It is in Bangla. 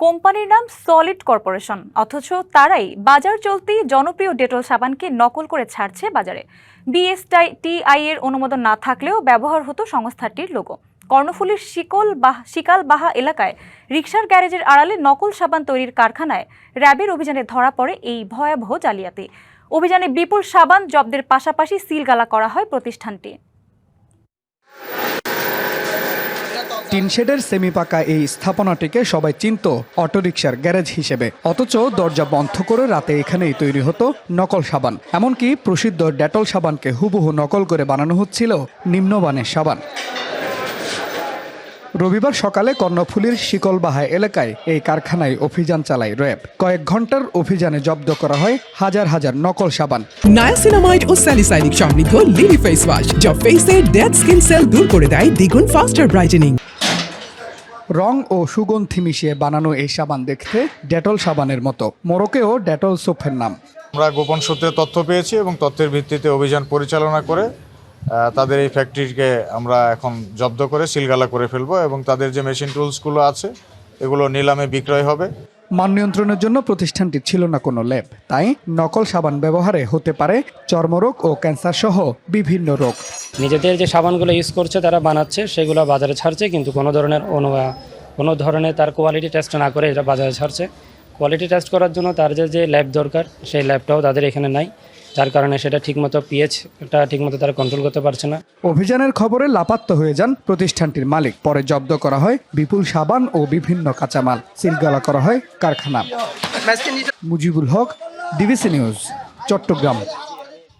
কোম্পানির নাম সলিড কর্পোরেশন, অথচ তারাই বাজার চলতি জনপ্রিয় ডেটল সাবানকে নকল করে ছাড়ছে বাজারে। বিএসটাই টিআই এর অনুমোদন না থাকলেও ব্যবহার হতো সংস্থাটির লোগো কর্ণফুলীর শিকল বাহ শিকালবাহা এলাকায় রিকশার গ্যারেজের আড়ালে নকল সাবান তৈরির কারখানায় র্যাবের অভিযানে ধরা পড়ে এই ভয়াবহ জালিয়াতি। অভিযানে বিপুল সাবান জব্দের পাশাপাশি সিলগালা করা হয় প্রতিষ্ঠানটি। টিনশেডের সেমি পাকা এই স্থাপনাটিকে সবাই চিনত অটোরিকশার গ্যারেজ হিসেবে। অথচ দরজা বন্ধ করে রাতে এখানেই তৈরি হতো নকল সাবান। এমনকি প্রসিদ্ধ ডেটল সাবানকে হুবহু নকল করে বানানো হচ্ছিল নিম্নমানের সাবান। রবিবার সকালে কর্ণফুলীর শিকলবাহা এলাকায় এই কারখানায় অভিযান চালায় র্যাব। কয়েক ঘণ্টার অভিযানে জব্দ করা হয় হাজার হাজার নকল সাবান। নায়াসিনামাইড ও স্যালিসাইনিক সমৃদ্ধ লিলি ফেস ওয়াশ, যা ফেসের ডেড স্কিন সেল দূর করে দেয় দ্বিগুণ ফাস্টার ব্রাইটেনিং রং ও সুগন্ধি মিশিয়ে বানানো এই সাবান দেখতে ডেটল সাবানের মতো। মোরকেও ডেটল সোপের নাম। আমরা গোপন সূত্রে তথ্য পেয়েছি এবং তথ্যের ভিত্তিতে অভিযান পরিচালনা করে তাদের এই ফ্যাক্টরিকে আমরা এখন জব্দ করে সিলগালা করে ফেলব এবং তাদের যে মেশিন টুলসগুলো আছে এগুলো নিলামে বিক্রয় হবে। মান নিয়ন্ত্রণের জন্য প্রতিষ্ঠানটি ছিল না কোনো ল্যাব তাই নকল সাবান ব্যবহারে হতে পারে চর্মরোগ ও ক্যান্সার সহ বিভিন্ন রোগ। নিজেদের যে সাবানগুলো ইউজ করছে তারা বানাচ্ছে সেগুলো বাজারে ছাড়ছে কিন্তু কোনো ধরনের অনু কোনো ধরনের তার কোয়ালিটি টেস্ট না করে এটা বাজারে ছাড়ছে। কোয়ালিটি টেস্ট করার জন্য তার যে যে ল্যাব দরকার সেই ল্যাবটাও তাদের এখানে নাই যার কারণে সেটা ঠিকমতো পিএইচটা ঠিকমতো তারা কন্ট্রোল করতে পারছে না। অভিযানের খবরে লাপাত্ত হয়ে যান প্রতিষ্ঠানটির মালিক। পরে জব্দ করা হয় বিপুল সাবান ও বিভিন্ন কাঁচামাল। সিলগালা করা হয় কারখানা। Mujibul Haque DBC news Chattogram.